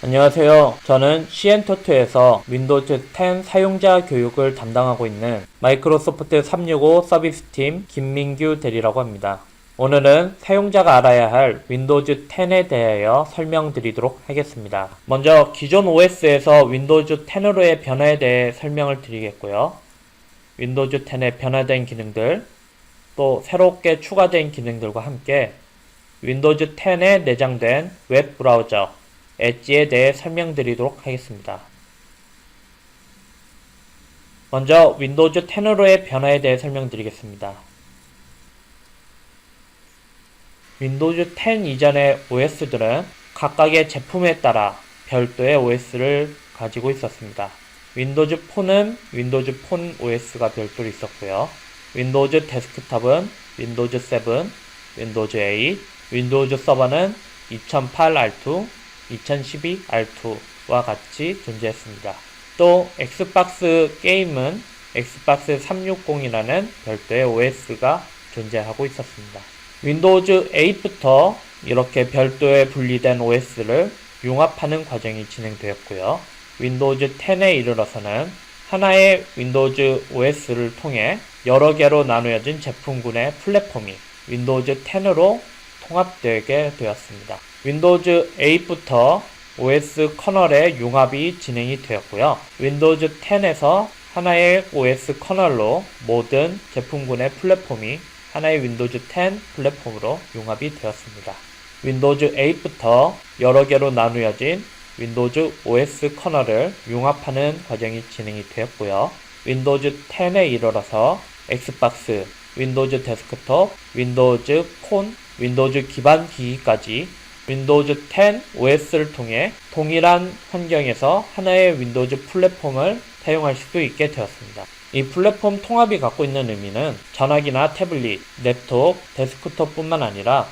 안녕하세요. 저는 시엔토트에서 윈도우즈 10 사용자 교육을 담당하고 있는 마이크로소프트 365 서비스팀 김민규 대리라고 합니다. 오늘은 사용자가 알아야 할 윈도우즈 10에 대하여 설명드리도록 하겠습니다. 먼저 기존 OS에서 윈도우즈 10으로의 변화에 대해 설명을 드리겠고요. 윈도우즈 10의 변화된 기능들, 또 새롭게 추가된 기능들과 함께 윈도우즈 10에 내장된 웹 브라우저 엣지에 대해 설명드리도록 하겠습니다. 먼저 윈도우즈 10으로의 변화에 대해 설명드리겠습니다. 윈도우즈 10 이전의 OS들은 각각의 제품에 따라 별도의 OS를 가지고 있었습니다. 윈도우즈 폰은 윈도우즈 폰 OS가 별도로 있었고요. 윈도우즈 데스크탑은 윈도우즈 7, 윈도우즈 8, 윈도우즈 서버는 2008 R2, 2012 R2와 같이 존재했습니다. 또 엑스박스 게임은 엑스박스 360이라는 별도의 OS가 존재하고 있었습니다. 윈도우즈 8부터 이렇게 별도의 분리된 OS를 융합하는 과정이 진행되었고요. 윈도우즈 10에 이르러서는 하나의 윈도우즈 OS를 통해 여러 개로 나누어진 제품군의 플랫폼이 윈도우즈 10으로 통합되게 되었습니다. 윈도우즈 8부터 OS 커널의 융합이 진행이 되었고요. 윈도우즈 10에서 하나의 OS 커널로 모든 제품군의 플랫폼이 하나의 윈도우즈 10 플랫폼으로 융합이 되었습니다. 윈도우즈 8부터 여러 개로 나누어진 윈도우즈 OS 커널을 융합하는 과정이 진행이 되었고요. 윈도우즈 10에 이르러서 엑스박스, 윈도우즈 데스크톱, 윈도우즈 폰, 윈도우즈 기반 기기까지 윈도우즈 10 OS를 통해 동일한 환경에서 하나의 윈도우즈 플랫폼을 사용할 수 있게 되었습니다. 이 플랫폼 통합이 갖고 있는 의미는 전화기나 태블릿, 랩톱, 데스크톱 뿐만 아니라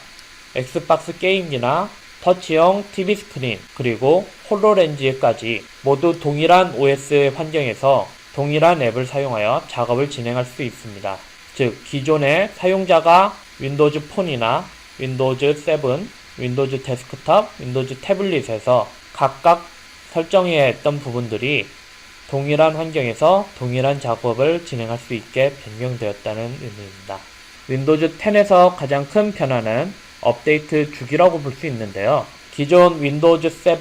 엑스박스 게임기나 터치형 TV 스크린, 그리고 홀로렌즈까지 모두 동일한 OS 환경에서 동일한 앱을 사용하여 작업을 진행할 수 있습니다. 즉, 기존의 사용자가 윈도우즈 폰이나 윈도우즈 7, 윈도우즈 데스크탑, 윈도우즈 태블릿에서 각각 설정해야 했던 부분들이 동일한 환경에서 동일한 작업을 진행할 수 있게 변경되었다는 의미입니다. 윈도우즈 10에서 가장 큰 변화는 업데이트 주기라고 볼 수 있는데요. 기존 윈도우즈 7,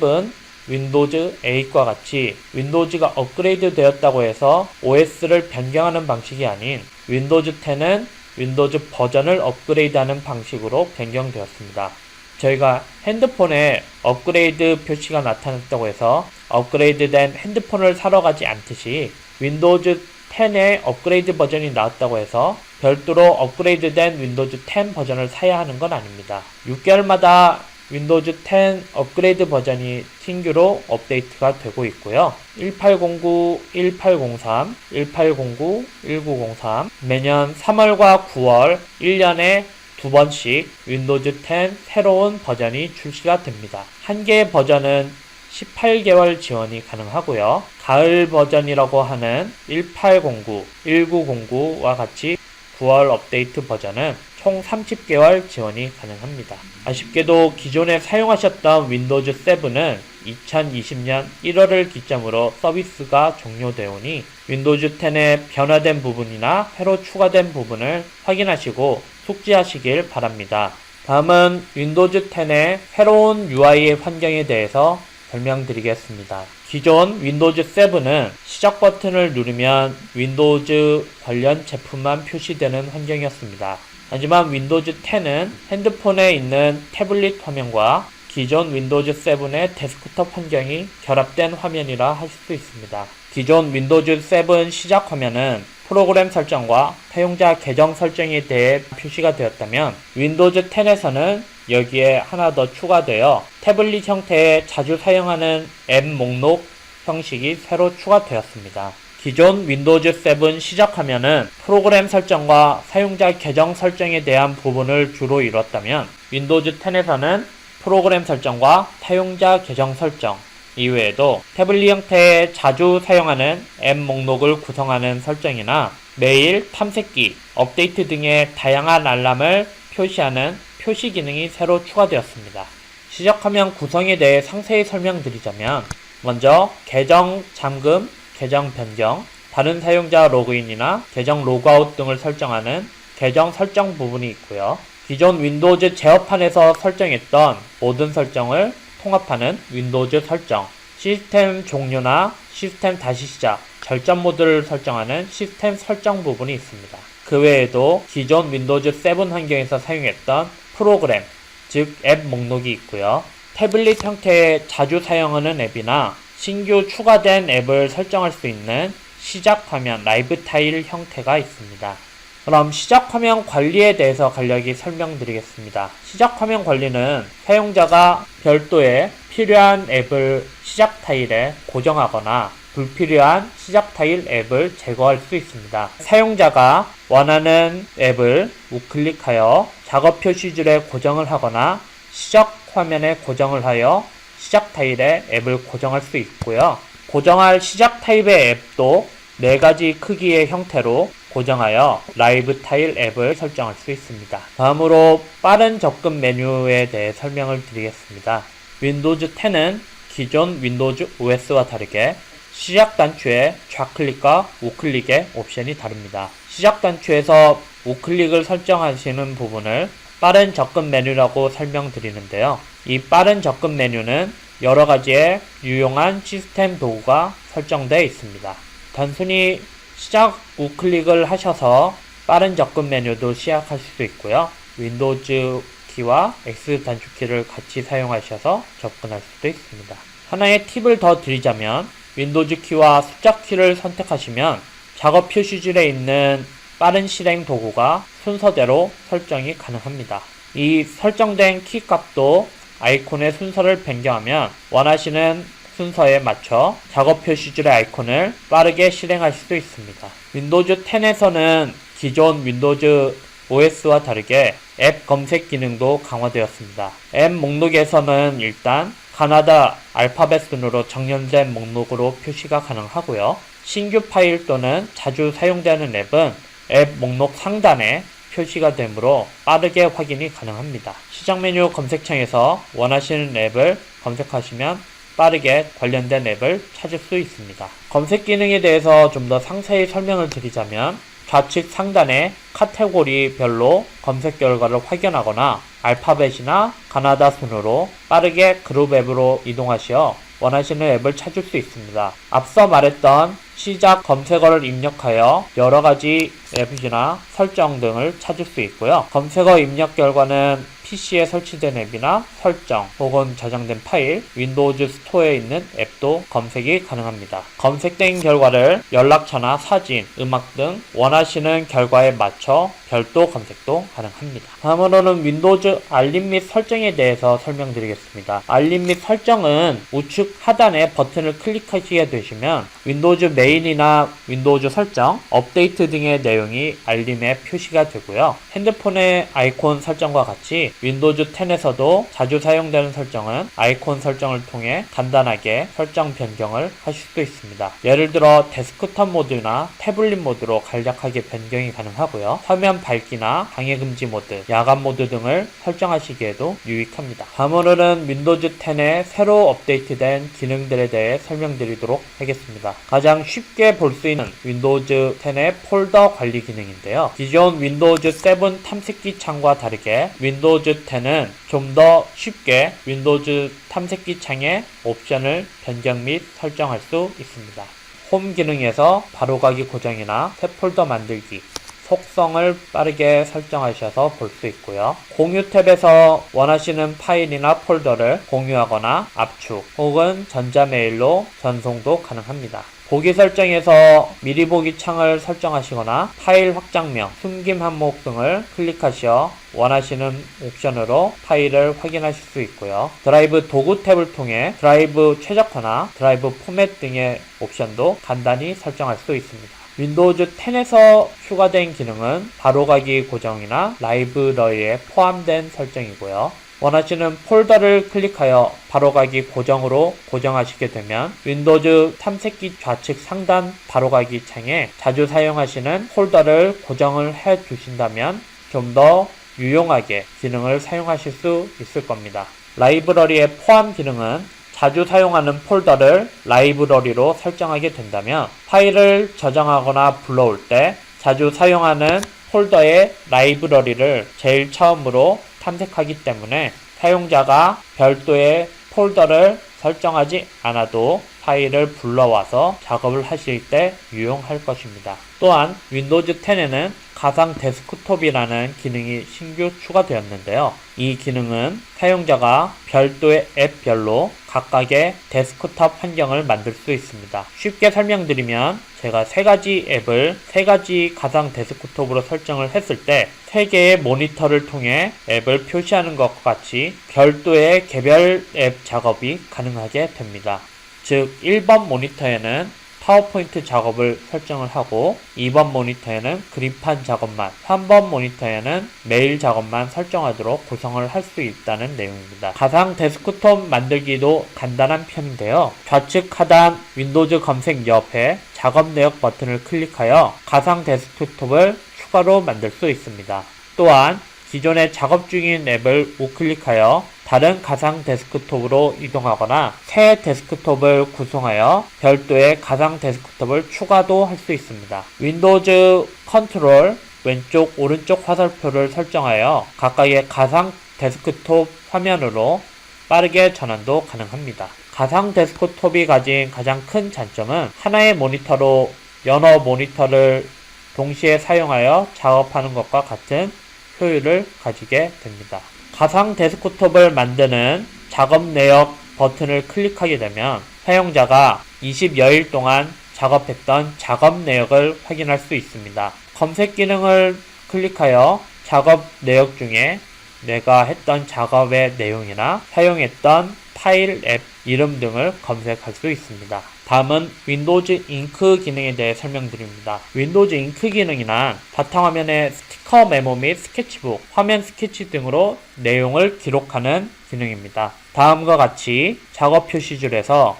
윈도우즈 8과 같이 윈도우즈가 업그레이드 되었다고 해서 OS를 변경하는 방식이 아닌 윈도우즈 10은 윈도우즈 버전을 업그레이드하는 방식으로 변경되었습니다. 저희가 핸드폰에 업그레이드 표시가 나타났다고 해서 업그레이드된 핸드폰을 사러 가지 않듯이 윈도우즈 10의 업그레이드 버전이 나왔다고 해서 별도로 업그레이드된 윈도우즈 10 버전을 사야 하는 건 아닙니다. 6개월마다 윈도우즈 10 업그레이드 버전이 신규로 업데이트가 되고 있고요. 1809, 1803, 1809, 1903 매년 3월과 9월 1년에 두 번씩 윈도우즈 10 새로운 버전이 출시가 됩니다. 한 개의 버전은 18개월 지원이 가능하고요. 가을 버전이라고 하는 1809, 1909와 같이 9월 업데이트 버전은 총 30개월 지원이 가능합니다. 아쉽게도 기존에 사용하셨던 윈도우즈 7은 2020년 1월을 기점으로 서비스가 종료되오니 윈도우즈 10의 변화된 부분이나 새로 추가된 부분을 확인하시고 숙지하시길 바랍니다. 다음은 윈도우즈 10의 새로운 UI 환경에 대해서 설명드리겠습니다. 기존 윈도우즈 7은 시작 버튼을 누르면 윈도우즈 관련 제품만 표시되는 환경이었습니다. 하지만 윈도우즈 10은 핸드폰에 있는 태블릿 화면과 기존 윈도우즈 7의 데스크톱 환경이 결합된 화면이라 할 수 있습니다. 기존 윈도우즈 7 시작 화면은 프로그램 설정과 사용자 계정 설정에 대해 표시가 되었다면 윈도우즈 10에서는 여기에 하나 더 추가되어 태블릿 형태의 자주 사용하는 앱 목록 형식이 새로 추가되었습니다. 기존 윈도우즈 7 시작 화면은 프로그램 설정과 사용자 계정 설정에 대한 부분을 주로 이뤘다면 윈도우즈 10에서는 프로그램 설정과 사용자 계정 설정 이외에도 태블릿 형태의 자주 사용하는 앱 목록을 구성하는 설정이나 메일, 탐색기, 업데이트 등의 다양한 알람을 표시하는 표시 기능이 새로 추가되었습니다. 시작하면 구성에 대해 상세히 설명드리자면 먼저 계정 잠금, 계정 변경, 다른 사용자 로그인이나 계정 로그아웃 등을 설정하는 계정 설정 부분이 있고요. 기존 윈도우즈 제어판에서 설정했던 모든 설정을 통합하는 윈도우즈 설정, 시스템 종료나 시스템 다시 시작, 절전 모드를 설정하는 시스템 설정 부분이 있습니다. 그 외에도 기존 윈도우즈 7 환경에서 사용했던 프로그램, 즉 앱 목록이 있고요. 태블릿 형태의 자주 사용하는 앱이나 신규 추가된 앱을 설정할 수 있는 시작 화면 라이브 타일 형태가 있습니다. 그럼 시작 화면 관리에 대해서 간략히 설명드리겠습니다. 시작 화면 관리는 사용자가 별도의 필요한 앱을 시작 타일에 고정하거나 불필요한 시작 타일 앱을 제거할 수 있습니다. 사용자가 원하는 앱을 우클릭하여 작업 표시줄에 고정을 하거나 시작 화면에 고정을 하여 시작 타일에 앱을 고정할 수 있고요. 고정할 시작 타입의 앱도 네 가지 크기의 형태로 고정하여 라이브 타일 앱을 설정할 수 있습니다. 다음으로 빠른 접근 메뉴에 대해 설명을 드리겠습니다. 윈도우즈 10은 기존 윈도우즈 OS와 다르게 시작 단추의 좌클릭과 우클릭의 옵션이 다릅니다. 시작 단추에서 우클릭을 설정하시는 부분을 빠른 접근 메뉴라고 설명드리는데요. 이 빠른 접근 메뉴는 여러 가지의 유용한 시스템 도구가 설정되어 있습니다. 단순히 시작 우클릭을 하셔서 빠른 접근 메뉴도 시작하실 수 있고요. 윈도우즈 키와 X 단축키를 같이 사용하셔서 접근할 수도 있습니다. 하나의 팁을 더 드리자면 윈도우즈 키와 숫자 키를 선택하시면 작업 표시줄에 있는 빠른 실행 도구가 순서대로 설정이 가능합니다. 이 설정된 키 값도 아이콘의 순서를 변경하면 원하시는 순서에 맞춰 작업 표시줄의 아이콘을 빠르게 실행하실 수 있습니다. 윈도우즈 10에서는 기존 윈도우즈 OS와 다르게 앱 검색 기능도 강화되었습니다. 앱 목록에서는 일단 가나다 알파벳 순으로 정렬된 목록으로 표시가 가능하고요. 신규 파일 또는 자주 사용되는 앱은 앱 목록 상단에 표시가 되므로 빠르게 확인이 가능합니다. 시작 메뉴 검색창에서 원하시는 앱을 검색하시면 빠르게 관련된 앱을 찾을 수 있습니다. 검색 기능에 대해서 좀 더 상세히 설명을 드리자면 좌측 상단에 카테고리별로 검색 결과를 확인하거나 알파벳이나 가나다 순으로 빠르게 그룹 앱으로 이동하시어 원하시는 앱을 찾을 수 있습니다. 앞서 말했던 시작 검색어를 입력하여 여러 가지 앱이나 설정 등을 찾을 수 있고요. 검색어 입력 결과는 PC에 설치된 앱이나 설정 혹은 저장된 파일, 윈도우즈 스토어에 있는 앱도 검색이 가능합니다. 검색된 결과를 연락처나 사진, 음악 등 원하시는 결과에 맞춰 별도 검색도 가능합니다. 다음으로는 윈도우즈 알림 및 설정에 대해서 설명드리겠습니다. 알림 및 설정은 우측 하단에 버튼을 클릭하시게 되시면 윈도우즈 메인이나 윈도우즈 설정, 업데이트 등의 내용이 알림에 표시가 되고요. 핸드폰의 아이콘 설정과 같이 윈도우즈 10에서도 자주 사용되는 설정은 아이콘 설정을 통해 간단하게 설정 변경을 하실 수 있습니다. 예를 들어 데스크톱 모드나 태블릿 모드로 간략하게 변경이 가능하고요. 화면 밝기나 방해 금지 모드, 야간 모드 등을 설정하시기에도 유익합니다. 다음으로는 윈도우즈 10의 새로 업데이트된 기능들에 대해 설명드리도록 하겠습니다. 가장 쉽게 볼 수 있는 윈도우즈 10의 폴더 관리 기능인데요. 기존 윈도우즈 7 탐색기 창과 다르게 윈도우즈 10은 좀 더 쉽게 윈도우즈 탐색기 창의 옵션을 변경 및 설정할 수 있습니다. 홈 기능에서 바로가기 고정이나 새 폴더 만들기, 속성을 빠르게 설정하셔서 볼 수 있고요. 공유 탭에서 원하시는 파일이나 폴더를 공유하거나 압축 혹은 전자메일로 전송도 가능합니다. 보기 설정에서 미리 보기 창을 설정하시거나 파일 확장명, 숨김 항목 등을 클릭하시어 원하시는 옵션으로 파일을 확인하실 수 있고요. 드라이브 도구 탭을 통해 드라이브 최적화나 드라이브 포맷 등의 옵션도 간단히 설정할 수 있습니다. 윈도우즈 10에서 추가된 기능은 바로가기 고정이나 라이브러리에 포함된 설정이고요. 원하시는 폴더를 클릭하여 바로가기 고정으로 고정하시게 되면 윈도우즈 탐색기 좌측 상단 바로가기 창에 자주 사용하시는 폴더를 고정을 해 주신다면 좀 더 유용하게 기능을 사용하실 수 있을 겁니다. 라이브러리의 포함 기능은 자주 사용하는 폴더를 라이브러리로 설정하게 된다면 파일을 저장하거나 불러올 때 자주 사용하는 폴더의 라이브러리를 제일 처음으로 탐색하기 때문에 사용자가 별도의 폴더를 설정하지 않아도 파일을 불러와서 작업을 하실 때 유용할 것입니다. 또한 윈도우즈 10에는 가상 데스크톱이라는 기능이 신규 추가되었는데요. 이 기능은 사용자가 별도의 앱별로 각각의 데스크톱 환경을 만들 수 있습니다. 쉽게 설명드리면 제가 세 가지 앱을 세 가지 가상 데스크톱으로 설정을 했을 때 세 개의 모니터를 통해 앱을 표시하는 것과 같이 별도의 개별 앱 작업이 가능하게 됩니다. 즉 1번 모니터에는 파워포인트 작업을 설정을 하고 2번 모니터에는 그립판 작업만 3번 모니터에는 메일 작업만 설정하도록 구성을 할 수 있다는 내용입니다. 가상 데스크톱 만들기도 간단한 편인데요. 좌측 하단 윈도우즈 검색 옆에 작업 내역 버튼을 클릭하여 가상 데스크톱을 추가로 만들 수 있습니다. 또한 기존에 작업 중인 앱을 우클릭하여 다른 가상 데스크톱으로 이동하거나 새 데스크톱을 구성하여 별도의 가상 데스크톱을 추가도 할 수 있습니다. 윈도우즈 컨트롤 왼쪽 오른쪽 화살표를 설정하여 각각의 가상 데스크톱 화면으로 빠르게 전환도 가능합니다. 가상 데스크톱이 가진 가장 큰 장점은 하나의 모니터로 여러 모니터를 동시에 사용하여 작업하는 것과 같은 효율을 가지게 됩니다. 가상 데스크톱을 만드는 작업 내역 버튼을 클릭하게 되면 사용자가 20여일 동안 작업했던 작업 내역을 확인할 수 있습니다. 검색 기능을 클릭하여 작업 내역 중에 내가 했던 작업의 내용이나 사용했던 파일 앱 이름 등을 검색할 수 있습니다. 다음은 윈도우즈 잉크 기능에 대해 설명드립니다. 윈도우즈 잉크 기능이란 바탕화면에 스티커 메모 및 스케치북, 화면 스케치 등으로 내용을 기록하는 기능입니다. 다음과 같이 작업 표시줄에서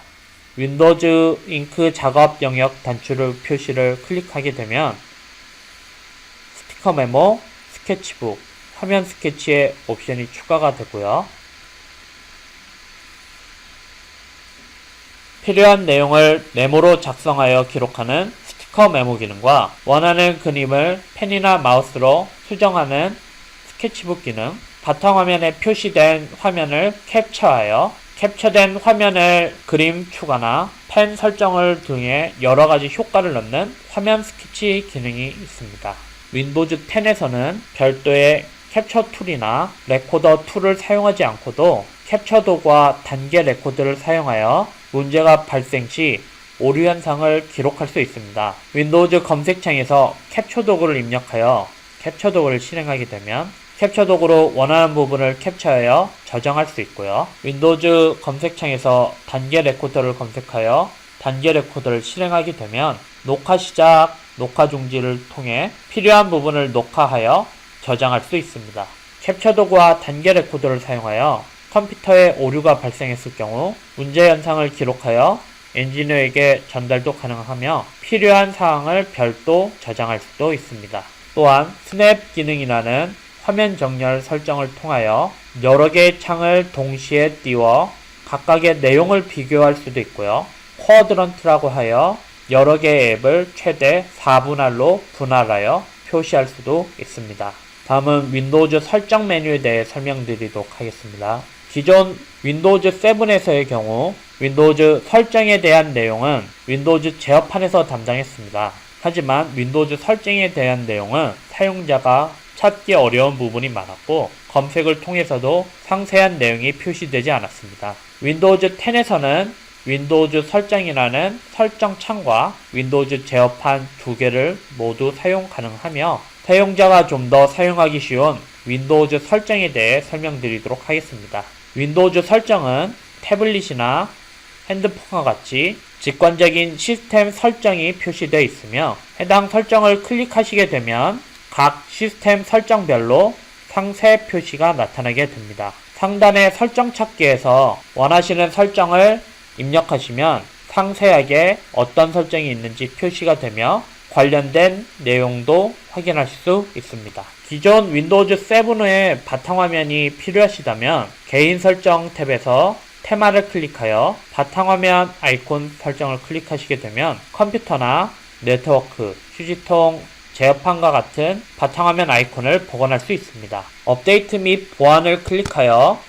윈도우즈 잉크 작업 영역 단추를 표시를 클릭하게 되면 스티커 메모, 스케치북, 화면 스케치의 옵션이 추가가 되고요. 필요한 내용을 메모로 작성하여 기록하는 스티커 메모 기능과 원하는 그림을 펜이나 마우스로 수정하는 스케치북 기능, 바탕화면에 표시된 화면을 캡처하여 캡처된 화면을 그림 추가나 펜 설정을 등의 여러 가지 효과를 넣는 화면 스케치 기능이 있습니다. 윈도우즈 10에서는 별도의 캡처 툴이나 레코더 툴을 사용하지 않고도 캡처 도구와 단계 레코드를 사용하여 문제가 발생 시 오류 현상을 기록할 수 있습니다. 윈도우즈 검색창에서 캡처 도구를 입력하여 캡처 도구를 실행하게 되면 캡처 도구로 원하는 부분을 캡처하여 저장할 수 있고요. 윈도우즈 검색창에서 단계 레코더를 검색하여 단계 레코더를 실행하게 되면 녹화 시작, 녹화 중지를 통해 필요한 부분을 녹화하여 저장할 수 있습니다. 캡처 도구와 단계 레코더를 사용하여 컴퓨터에 오류가 발생했을 경우 문제 현상을 기록하여 엔지니어에게 전달도 가능하며 필요한 사항을 별도 저장할 수도 있습니다. 또한 스냅 기능이라는 화면 정렬 설정을 통하여 여러 개의 창을 동시에 띄워 각각의 내용을 비교할 수도 있고요. 쿼드런트라고 하여 여러 개의 앱을 최대 4분할로 분할하여 표시할 수도 있습니다. 다음은 윈도우즈 설정 메뉴에 대해 설명드리도록 하겠습니다. 기존 윈도우즈 7에서의 경우 윈도우즈 설정에 대한 내용은 윈도우즈 제어판에서 담당했습니다. 하지만 윈도우즈 설정에 대한 내용은 사용자가 찾기 어려운 부분이 많았고 검색을 통해서도 상세한 내용이 표시되지 않았습니다. 윈도우즈 10에서는 윈도우즈 설정이라는 설정 창과 윈도우즈 제어판 두 개를 모두 사용 가능하며 사용자가 좀 더 사용하기 쉬운 윈도우즈 설정에 대해 설명드리도록 하겠습니다. 윈도우즈 설정은 태블릿이나 핸드폰과 같이 직관적인 시스템 설정이 표시되어 있으며 해당 설정을 클릭하시게 되면 각 시스템 설정별로 상세 표시가 나타나게 됩니다. 상단의 설정 찾기에서 원하시는 설정을 입력하시면 상세하게 어떤 설정이 있는지 표시가 되며 관련된 내용도 확인할 수 있습니다. 기존 윈도우즈 7의 바탕화면이 필요하시다면 개인 설정 탭에서 테마를 클릭하여 바탕화면 아이콘 설정을 클릭하시게 되면 컴퓨터나 네트워크, 휴지통, 제어판과 같은 바탕화면 아이콘을 복원할 수 있습니다. 업데이트 및 보안을 클릭하여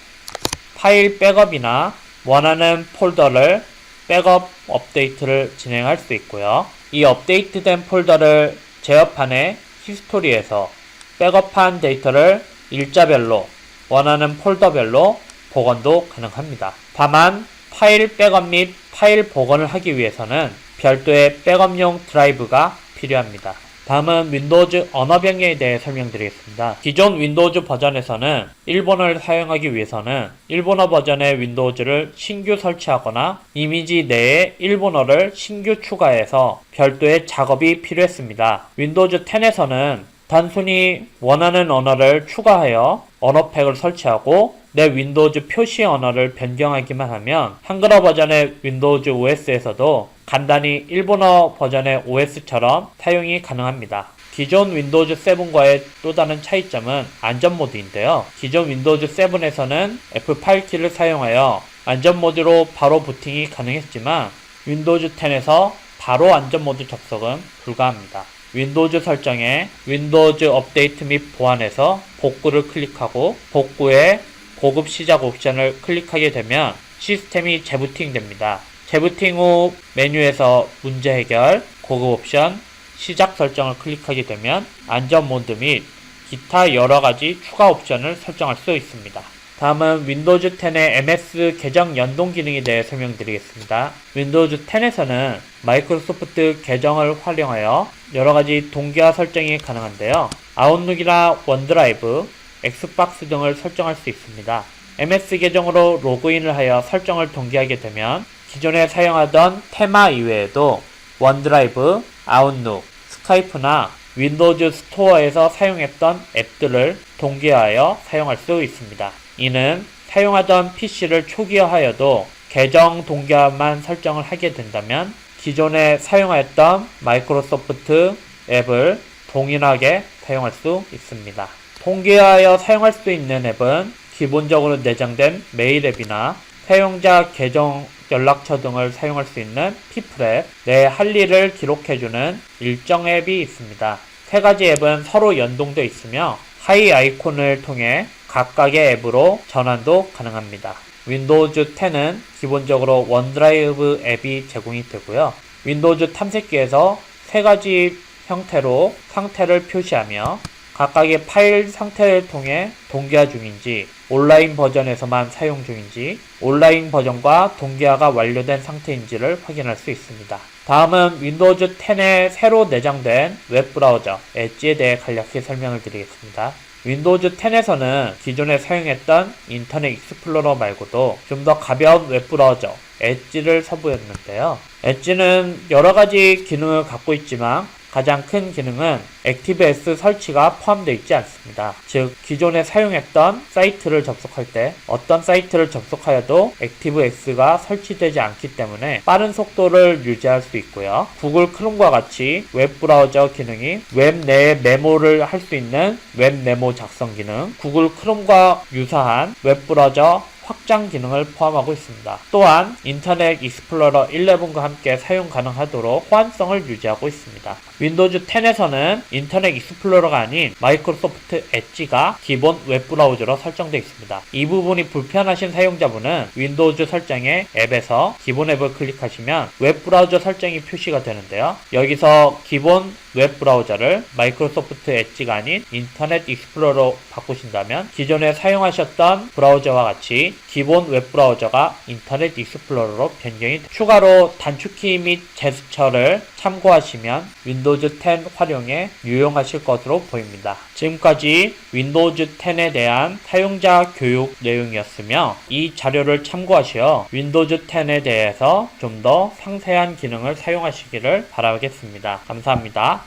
파일 백업이나 원하는 폴더를 백업 업데이트를 진행할 수 있고요. 이 업데이트된 폴더를 제어판의 히스토리에서 백업한 데이터를 일자별로 원하는 폴더별로 복원도 가능합니다. 다만 파일 백업 및 파일 복원을 하기 위해서는 별도의 백업용 드라이브가 필요합니다. 다음은 윈도우즈 언어 변경에 대해 설명드리겠습니다. 기존 윈도우즈 버전에서는 일본어를 사용하기 위해서는 일본어 버전의 윈도우즈를 신규 설치하거나 이미지 내에 일본어를 신규 추가해서 별도의 작업이 필요했습니다. 윈도우즈 10에서는 단순히 원하는 언어를 추가하여 언어팩을 설치하고 내 윈도우즈 표시 언어를 변경하기만 하면 한글어 버전의 윈도우즈 OS에서도 간단히 일본어 버전의 OS처럼 사용이 가능합니다. 기존 윈도우즈 7과의 또 다른 차이점은 안전 모드인데요. 기존 윈도우즈 7에서는 F8 키를 사용하여 안전 모드로 바로 부팅이 가능했지만 윈도우즈 10에서 바로 안전 모드 접속은 불가합니다. 윈도우즈 설정에 윈도우즈 업데이트 및 보안에서 복구를 클릭하고 복구에 고급 시작 옵션을 클릭하게 되면 시스템이 재부팅 됩니다. 재부팅 후 메뉴에서 문제 해결, 고급 옵션, 시작 설정을 클릭하게 되면 안전 모드 및 기타 여러 가지 추가 옵션을 설정할 수 있습니다. 다음은 윈도우즈 10의 MS 계정 연동 기능에 대해 설명드리겠습니다. 윈도우즈 10에서는 마이크로소프트 계정을 활용하여 여러 가지 동기화 설정이 가능한데요. 아웃룩이나 원드라이브, 엑스박스 등을 설정할 수 있습니다. MS 계정으로 로그인을 하여 설정을 동기하게 되면 기존에 사용하던 테마 이외에도 원드라이브, 아웃룩, 스카이프나 윈도우즈 스토어에서 사용했던 앱들을 동기화하여 사용할 수 있습니다. 이는 사용하던 PC를 초기화하여도 계정 동기화만 설정을 하게 된다면 기존에 사용하였던 마이크로소프트 앱을 동일하게 사용할 수 있습니다. 동기화하여 사용할 수 있는 앱은 기본적으로 내장된 메일 앱이나 사용자 계정 연락처 등을 사용할 수 있는 피플앱, 내 할 일을 기록해주는 일정 앱이 있습니다. 세 가지 앱은 서로 연동되어 있으며 하이 아이콘을 통해 각각의 앱으로 전환도 가능합니다. 윈도우즈 10은 기본적으로 원드라이브 앱이 제공이 되고요. 윈도우즈 탐색기에서 세 가지 형태로 상태를 표시하며 각각의 파일 상태를 통해 동기화 중인지 온라인 버전에서만 사용 중인지 온라인 버전과 동기화가 완료된 상태인지를 확인할 수 있습니다. 다음은 윈도우즈 10에 새로 내장된 웹브라우저 엣지에 대해 간략히 설명을 드리겠습니다. 윈도우즈 10에서는 기존에 사용했던 인터넷 익스플로러 말고도 좀 더 가벼운 웹브라우저 엣지를 선보였는데요. 엣지는 여러 가지 기능을 갖고 있지만 가장 큰 기능은 액티브S 설치가 포함되어 있지 않습니다. 즉, 기존에 사용했던 사이트를 접속할 때 어떤 사이트를 접속하여도 액티브S가 설치되지 않기 때문에 빠른 속도를 유지할 수 있고요. 구글 크롬과 같이 웹 브라우저 기능이 웹 내에 메모를 할 수 있는 웹 메모 작성 기능, 구글 크롬과 유사한 웹 브라우저 확장 기능을 포함하고 있습니다. 또한 인터넷 익스플로러 11과 함께 사용 가능하도록 호환성을 유지하고 있습니다. 윈도우즈 10에서는 인터넷 익스플로러가 아닌 마이크로소프트 엣지가 기본 웹브라우저로 설정되어 있습니다. 이 부분이 불편하신 사용자분은 윈도우즈 설정에 앱에서 기본 앱을 클릭하시면 웹브라우저 설정이 표시가 되는데요. 여기서 기본 웹브라우저를 마이크로소프트 엣지가 아닌 인터넷 익스플로러로 바꾸신다면 기존에 사용하셨던 브라우저와 같이 기본 웹브라우저가 인터넷 익스플로러로 변경이 추가로 단축키 및 제스처를 참고하시면 윈도우즈 10 활용에 유용하실 것으로 보입니다. 지금까지 윈도우즈 10에 대한 사용자 교육 내용이었으며 이 자료를 참고하시어 윈도우즈 10에 대해서 좀 더 상세한 기능을 사용하시기를 바라겠습니다. 감사합니다.